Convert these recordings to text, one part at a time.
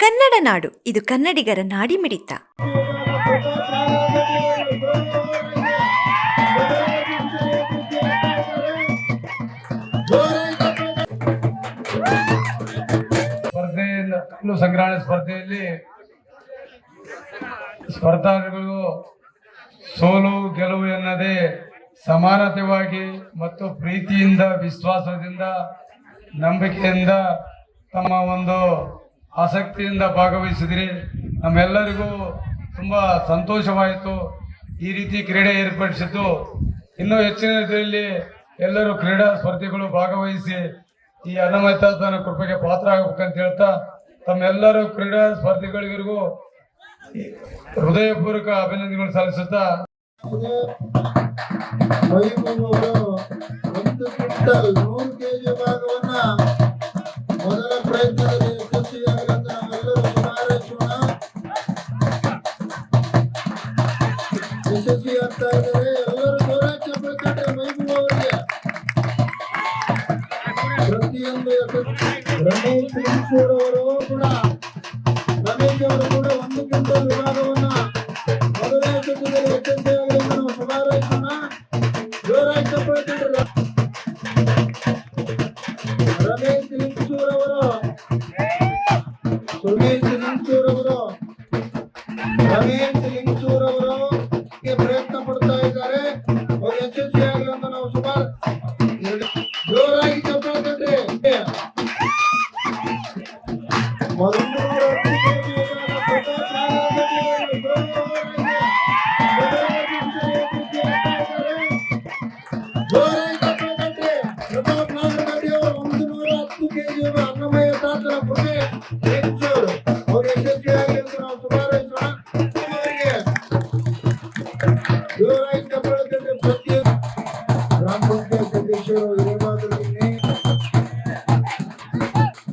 ಕನ್ನಡ ನಾಡು, ಇದು ಕನ್ನಡಿಗರ ನಾಡಿ ಮಿಡಿತ ಕಲ್ಲು ಸಂಗ್ರಹಣೆ ಸ್ಪರ್ಧೆಯಲ್ಲಿ ಸ್ಪರ್ಧಾರ್ಥಿಗಳು ಸೋಲು, ಗೆಲುವು ಎನ್ನದೇ ಸಮಾನತೆವಾಗಿ ಮತ್ತು ಪ್ರೀತಿಯಿಂದ, ವಿಶ್ವಾಸದಿಂದ, ನಂಬಿಕೆಯಿಂದ ತಮ್ಮ ಒಂದು ಆಸಕ್ತಿಯಿಂದ ಭಾಗವಹಿಸಿದ್ರಿ. ನಮ್ಮೆಲ್ಲರಿಗೂ ತುಂಬ ಸಂತೋಷವಾಯಿತು. ಈ ರೀತಿ ಕ್ರೀಡೆ ಏರ್ಪಡಿಸಿದ್ದು. ಇನ್ನೂ ಹೆಚ್ಚಿನ ರೀತಿಯಲ್ಲಿ ಎಲ್ಲರೂ ಕ್ರೀಡಾ ಸ್ಪರ್ಧೆಗಳು ಭಾಗವಹಿಸಿ ಈ ಅನ್ನಮಯತನ ಕೃಪೆಗೆ ಪಾತ್ರ ಅಂತ ಹೇಳ್ತಾ, ತಮ್ಮೆಲ್ಲರೂ ಕ್ರೀಡಾ ಸ್ಪರ್ಧಿಗಳಿಗೂ ಹೃದಯಪೂರ್ವಕ ಅಭಿನಂದನೆಗಳು ಸಲ್ಲಿಸುತ್ತಾ. ಒಂದು ಕ್ವಿಂಟಲ್ ನೂರು ಕೆಜಿ ಭಾಗವನ್ನ ಮೊದಲ ಪ್ರಯತ್ನದಲ್ಲಿ ರಮೇಶ್ ಲಿಂಗಸೂರ್ ಅವರು ಕೂಡ ರಮೇಶ್ ಅವರು ಕೂಡ ಒಂದು ಕ್ವಿಂಟಲ್ ವಿಭಾಗವನ್ನ ಮೊದಲನೇ ಯಶಸ್ವಿಯಲ್ಲಿ ಯಶಸ್ವಿಯಾಗಲಿ ಅಂತ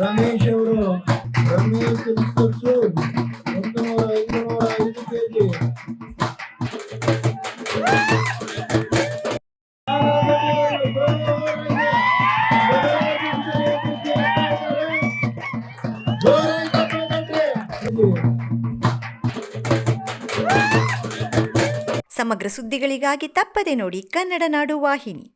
ರಮೇಶ್ ಅವರು ರಮೇಶ್ ಲಿಂಗಸು ಒಂದು ನೂರ ಸಮಗ್ರ ಸುದ್ದಿಗಳಿಗಾಗಿ ತಪ್ಪದೆ ನೋಡಿ ಕನ್ನಡ ನಾಡು ವಾಹಿನಿ.